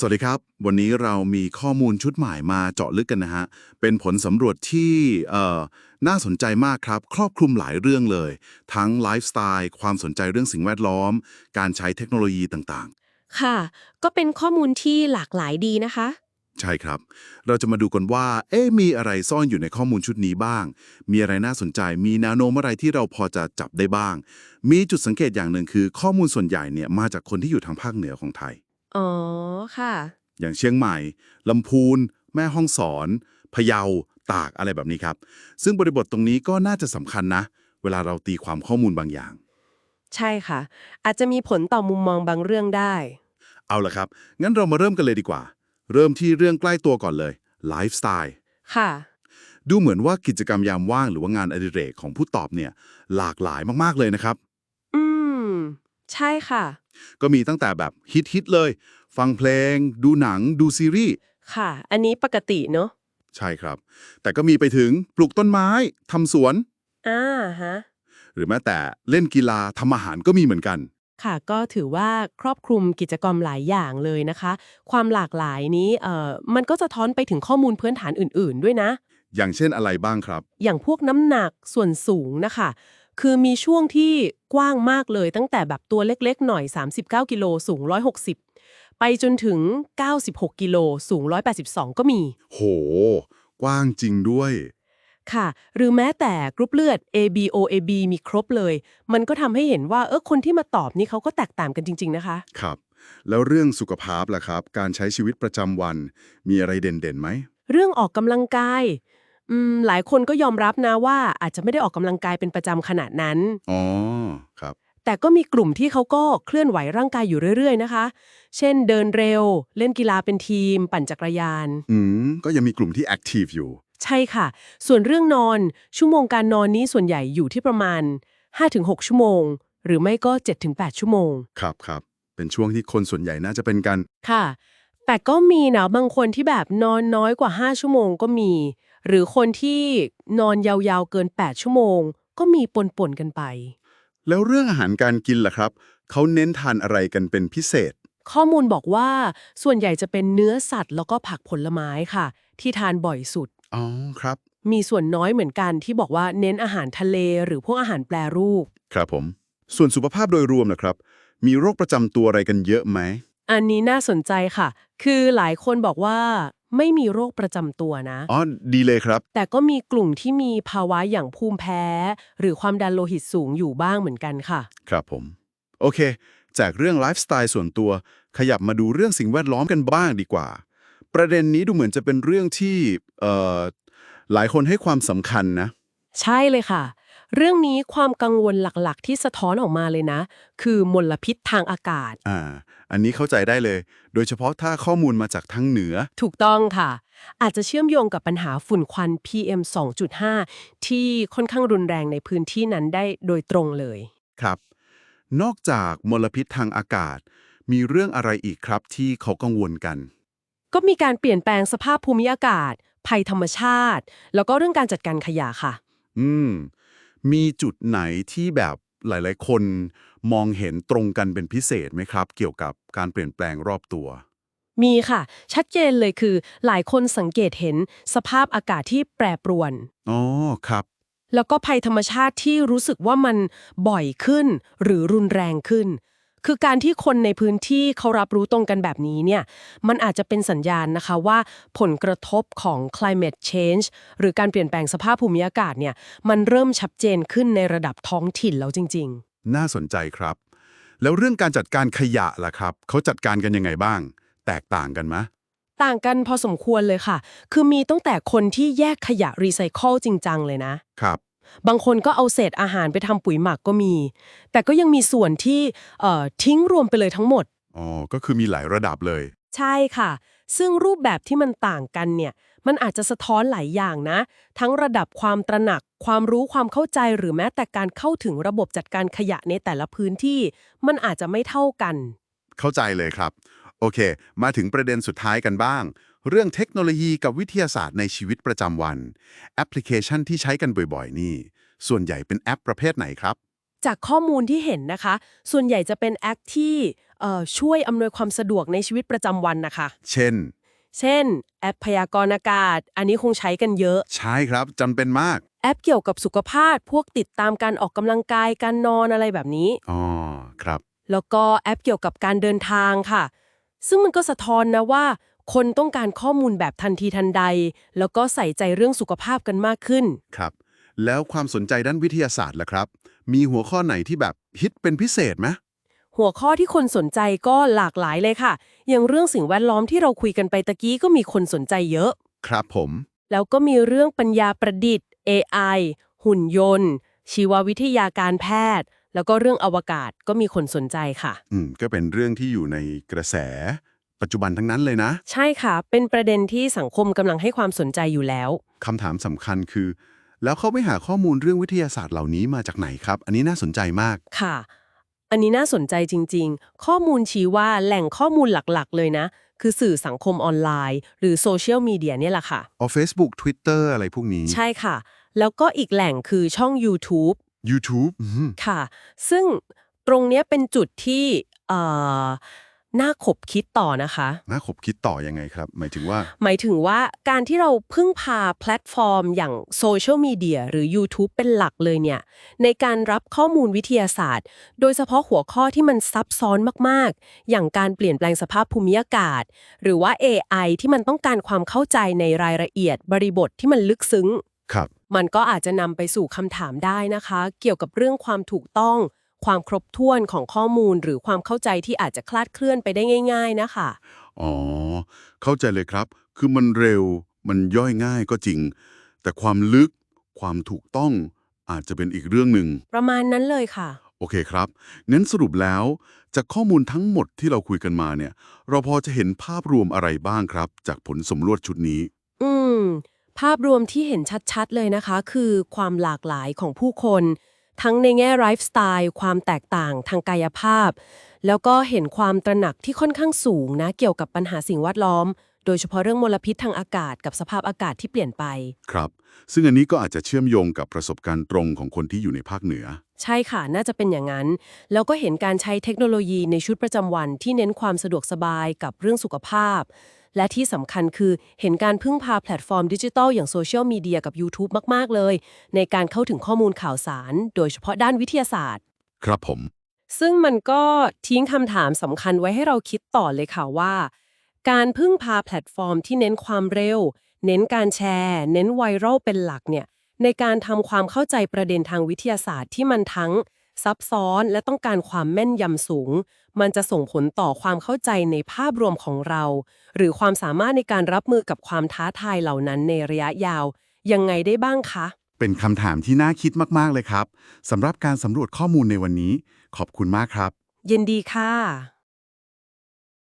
สวัสดีครับ วันนี้เรามีข้อมูลชุดใหม่มาเจาะลึกกันนะฮะ เป็นผลสำรวจที่เอ่อน่าสนใจมากครับ ครอบคลุมหลายเรื่องเลย ทั้งไลฟ์สไตล์ ความสนใจเรื่องสิ่งแวดล้อม การใช้เทคโนโลยีต่างค่ะ ก็เป็นข้อมูลที่หลากหลายดีนะคะๆใช่ครับ เราจะมาดูกันว่า เอ๊ะมีอะไรซ่อนอยู่ในข้อมูลชุดนี้บ้าง มีอะไรน่าสนใจ มีแนวโน้มอะไรที่เราพอจะจับได้บ้าง มีจุดสังเกตอย่างหนึ่งคือ ข้อมูลส่วนใหญ่เนี่ยมาจากคนที่อยู่ทางภาคเหนือของไทย อ๋อ ค่ะ อย่างเชียงใหม่ลำพูน แม่ฮ่องสอนพะเยาตากอะไรแบบนี้ครับ ซึ่งบริบทตรงนี้ก็น่าจะสำคัญนะ เวลาเราตีความข้อมูลบางอย่าง ใช่ค่ะ อาจจะมีผลต่อมุมมองบางเรื่องได้ เอาละครับ งั้นเรามาเริ่มกันเลยดีกว่า เริ่มที่เรื่องใกล้ตัวก่อนเลยไลฟ์สไตล์ค่ะ ดูเหมือนว่ากิจกรรมยามว่างหรือว่างานอดิเรกของผู้ตอบเนี่ย หลากหลายมากๆเลยนะครับ อืม ใช่ค่ะ ก็มีตั้งแต่แบบฮิตๆเลย ฟังเพลง ดูหนัง ดูซีรีส์ ค่ะ อันนี้ปกติเนอะใช่ครับ แต่ก็มีไปถึงปลูกต้นไม้ทำสวน อ่าฮะ หรือแม้แต่เล่นกีฬาทำอาหารก็มีเหมือนกัน ค่ะ ก็ถือว่าครอบคลุมกิจกรรมหลายอย่างเลยนะคะ ความหลากหลายนี้เอ่อมันก็จะท้อนไปถึงข้อมูลพื้นฐานอื่น ๆ ด้วยนะ อย่างเช่นอะไรบ้างครับ อย่างพวกน้ำหนักส่วนสูงนะคะ คือมีช่วงที่กว้างมากเลยตั้งแต่แบบตัวเล็กๆ หน่อย 39 กิโลสูง 160 ไปจนถึง 96 กิโลสูง 182 ก็มี โห กว้างจริงด้วย ค่ะ หรือแม้แต่กรุ๊ปเลือด AB OAB มีครบเลย มันก็ทำให้เห็นว่าเออคนที่มาตอบนี่เขาก็แตกต่างกันจริง ๆ นะคะ ครับ แล้วเรื่องสุขภาพล่ะครับ การใช้ชีวิตประจำวันมีอะไรเด่นๆไหม เรื่องออกกำลังกาย อืมหลายคนก็ยอมรับนะว่าอาจจะไม่ได้ออกกำลังกายเป็นประจำขนาดนั้น อ๋อครับ แต่ก็มีกลุ่มที่เขาก็เคลื่อนไหวร่างกายอยู่เรื่อยๆ นะคะ เช่นเดินเร็ว เล่นกีฬาเป็นทีม ปั่นจักรยาน อืมก็ยังมีกลุ่มที่แอคทีฟอยู่ ใช่ค่ะ ส่วนเรื่องนอน ชั่วโมงการนอนนี้ส่วนใหญ่อยู่ที่ประมาณ 5-6 ชั่วโมง หรือไม่ก็ 7-8 ชั่วโมง ครับครับ เป็นช่วงที่คนส่วนใหญ่น่าจะเป็นกัน ค่ะ แต่ก็มีนะบางคนที่แบบนอนน้อยกว่า 5 ชั่วโมงก็มี หรือคนที่นอนยาวๆเกิน 8 ชั่วโมง ก็มีปนๆกันไป แล้วเรื่องอาหารการกินล่ะครับ เขาเน้นทานอะไรกันเป็นพิเศษ ข้อมูลบอกว่าส่วนใหญ่จะเป็นเนื้อสัตว์ แล้วก็ผักผลไม้ค่ะ ที่ทานบ่อยสุด อ๋อครับ มีส่วนน้อยเหมือนกันที่บอกว่าเน้นอาหารทะเลหรือพวกอาหารแปรรูป ครับผม ส่วนสุขภาพโดยรวมนะครับ มีโรคประจำตัวอะไรกันเยอะไหม อันนี้น่าสนใจค่ะ คือหลายคนบอกว่าไม่มีโรคประจำตัวนะ อ๋อ ดีเลยครับ แต่ก็มีกลุ่มที่มีภาวะอย่างภูมิแพ้ หรือความดันโลหิตสูงอยู่บ้างเหมือนกันค่ะ ครับผม โอเค จากเรื่องไลฟ์สไตล์ส่วนตัว ขยับมาดูเรื่องสิ่งแวดล้อมกันบ้างดีกว่า ประเด็นนี้ดูเหมือนจะเป็นเรื่องที่เอ่อหลายคนให้ความสำคัญนะ ใช่เลยค่ะ เรื่องนี้ความกังวลหลักๆ ที่สะท้อนออกมาเลยนะ คือมลพิษทางอากาศ อ่า อันนี้เข้าใจได้เลย โดยเฉพาะถ้าข้อมูลมาจากทางเหนือ ถูกต้องค่ะ อาจจะเชื่อมโยงกับปัญหาฝุ่นควัน PM 2.5 ที่ค่อนข้างรุนแรงในพื้นที่นั้นได้โดยตรงเลย ครับ นอกจากมลพิษทางอากาศ มีเรื่องอะไรอีกครับที่เขากังวลกัน ก็มีการเปลี่ยนแปลงสภาพภูมิอากาศ ภัยธรรมชาติ แล้วก็เรื่องการจัดการขยะค่ะ อืม มีจุดไหนที่แบบหลาย ๆ คนมองเห็นตรงกันเป็นพิเศษไหมครับ เกี่ยวกับการเปลี่ยนแปลงรอบตัว มีค่ะ ชัดเจนเลยคือ หลายคนสังเกตเห็นสภาพอากาศที่แปรปรวน อ๋อครับ แล้วก็ภัยธรรมชาติที่รู้สึกว่ามันบ่อยขึ้น หรือรุนแรงขึ้น คือการที่คนในพื้นที่เขารับรู้ตรงกันแบบนี้เนี่ยมันอาจจะเป็นสัญญาณนะคะว่าผลกระทบของ climate change หรือการเปลี่ยนแปลงสภาพภูมิอากาศเนี่ยมันเริ่มชัดเจนขึ้นในระดับท้องถิ่นแล้วจริงน่าสนใจครับ แล้วเรื่องการจัดการขยะล่ะครับเขาจัดการกันยังไงบ้าง แตกต่างกันไหมๆต่างกันพอสมควรเลยค่ะ คือมีตั้งแต่คนที่แยกขยะรีไซเคิลจริงจังเลยนะ ครับ บางคนก็เอาเศษอาหารไปทำปุ๋ยหมักก็มี แต่ก็ยังมีส่วนที่เอ่อทิ้งรวมไปเลยทั้งหมด อ๋อ ก็คือมีหลายระดับเลย ใช่ค่ะ ซึ่งรูปแบบที่มันต่างกันเนี่ย มันอาจจะสะท้อนหลายอย่างนะ ทั้งระดับความตระหนัก ความรู้ความเข้าใจหรือแม้แต่การเข้าถึงระบบจัดการขยะในแต่ละพื้นที่ มันอาจจะไม่เท่ากัน เข้าใจเลยครับ โอเค มาถึงประเด็นสุดท้ายกันบ้าง เรื่องเทคโนโลยีกับวิทยาศาสตร์ในชีวิตประจำวัน แอปพลิเคชันที่ใช้กันบ่อยๆ นี่ ส่วนใหญ่เป็นแอปประเภทไหนครับ จากข้อมูลที่เห็นนะคะ ส่วนใหญ่จะเป็นแอปที่เอ่อช่วยอำนวยความสะดวกในชีวิตประจำวันนะคะ เช่น เช่น แอปพยากรณ์อากาศ อันนี้คงใช้กันเยอะ ใช่ครับจำเป็นมาก แอปเกี่ยวกับสุขภาพ พวกติดตามการออกกำลังกายการนอนอะไรแบบนี้ อ๋อ ครับ แล้วก็แอปเกี่ยวกับการเดินทางค่ะ ซึ่งมันก็สะท้อนนะว่า คนต้องการข้อมูลแบบทันทีทันใด แล้วก็ใส่ใจเรื่องสุขภาพกันมากขึ้น ครับ แล้วความสนใจด้านวิทยาศาสตร์ล่ะครับ มีหัวข้อไหนที่แบบฮิตเป็นพิเศษไหมหัวข้อที่คนสนใจก็หลากหลายเลยค่ะ อย่างเรื่องสิ่งแวดล้อมที่เราคุยกันไปตะกี้ก็มีคนสนใจเยอะ ครับผม แล้วก็มีเรื่องปัญญาประดิษฐ์ AI หุ่นยนต์ ชีววิทยาการแพทย์ แล้วก็เรื่องอวกาศก็มีคนสนใจค่ะ อืม ก็เป็นเรื่องที่อยู่ในกระแส ปัจจุบันทั้งนั้นเลยนะ ใช่ค่ะ เป็นประเด็นที่สังคมกำลังให้ความสนใจอยู่แล้ว คำถามสำคัญคือ แล้วเขาไปหาข้อมูลเรื่องวิทยาศาสตร์เหล่านี้มาจากไหนครับ อันนี้น่าสนใจมาก ค่ะ อันนี้น่าสนใจจริง ๆ ข้อมูลชี้ว่าแหล่งข้อมูลหลักๆ เลยนะ คือสื่อสังคมออนไลน์ หรือโซเชียลมีเดียเนี่ยแหละค่ะอ๋อ Facebook Twitter อะไรพวกนี้ ใช่ค่ะ แล้วก็อีกแหล่งคือช่อง YouTube YouTube อืมค่ะ ซึ่งตรงเนี้ยเป็นจุดที่เอ่อ น่าขบคิดต่อนะคะ น่าขบคิดต่อยังไงครับ หมายถึงว่า หมายถึงว่าการที่เราพึ่งพาแพลตฟอร์ม อย่างโซเชียลมีเดียหรือ YouTube เป็นหลักเลยเนี่ย ในการรับข้อมูลวิทยาศาสตร์ โดยเฉพาะหัวข้อที่มันซับซ้อนมากๆ อย่างการเปลี่ยนแปลงสภาพภูมิอากาศ หรือว่า AI ที่มันต้องการความเข้าใจในรายละเอียด บริบทที่มันลึกซึ้ง ครับ มันก็อาจจะนำไปสู่คำถามได้นะคะ เกี่ยวกับเรื่องความถูกต้อง ความครบถ้วนของข้อมูลหรือความเข้าใจที่อาจจะคลาดเคลื่อนไปได้ง่าย ๆ นะคะ อ๋อ เข้าใจเลยครับ คือมันเร็ว มันย่อยง่ายก็จริง แต่ความลึก ความถูกต้อง อาจจะเป็นอีกเรื่องหนึ่ง ประมาณนั้นเลยค่ะ โอเคครับงั้นสรุปแล้ว จากข้อมูลทั้งหมดที่เราคุยกันมาเนี่ย เราพอจะเห็นภาพรวมอะไรบ้างครับ จากผลสำรวจชุดนี้ อืม ภาพรวมที่เห็นชัดๆ เลยนะคะ คือความหลากหลายของผู้คน ทั้งในแง่ไลฟ์สไตล์ความแตกต่างทางกายภาพ แล้วก็เห็นความตระหนักที่ค่อนข้างสูงนะเกี่ยวกับปัญหาสิ่งแวดล้อม โดยเฉพาะเรื่องมลพิษทางอากาศกับสภาพอากาศที่เปลี่ยนไป ครับ ซึ่งอันนี้ก็อาจจะเชื่อมโยงกับประสบการณ์ตรงของคนที่อยู่ในภาคเหนือ ใช่ค่ะ น่าจะเป็นอย่างนั้น แล้วก็เห็นการใช้เทคโนโลยีในชุดประจำวันที่เน้นความสะดวกสบายกับเรื่องสุขภาพ และที่สำคัญคือเห็นการพึ่งพาแพลตฟอร์มดิจิทัลอย่างโซเชียลมีเดียกับ YouTube มาก ๆ เลย ในการเข้าถึงข้อมูลข่าวสาร โดยเฉพาะด้านวิทยาศาสตร์ ครับผม ซึ่งมันก็ทิ้งคำถามสำคัญไว้ให้เราคิดต่อเลยค่ะว่า การพึ่งพาแพลตฟอร์มที่เน้นความเร็ว เน้นการแชร์ เน้นไวรัลเป็นหลักเนี่ยในการทำความเข้าใจประเด็นทางวิทยาศาสตร์ที่มันทั้งซับซ้อนและต้องการความแม่นยำสูง มันจะส่งผลต่อความเข้าใจในภาพรวมของเรา หรือความสามารถในการรับมือกับความท้าทายเหล่านั้นในระยะยาว ยังไงได้บ้างคะ เป็นคำถามที่น่าคิดมาก ๆ เลยครับสำหรับการสำรวจข้อมูลในวันนี้ ขอบคุณมากครับ ยินดีค่ะ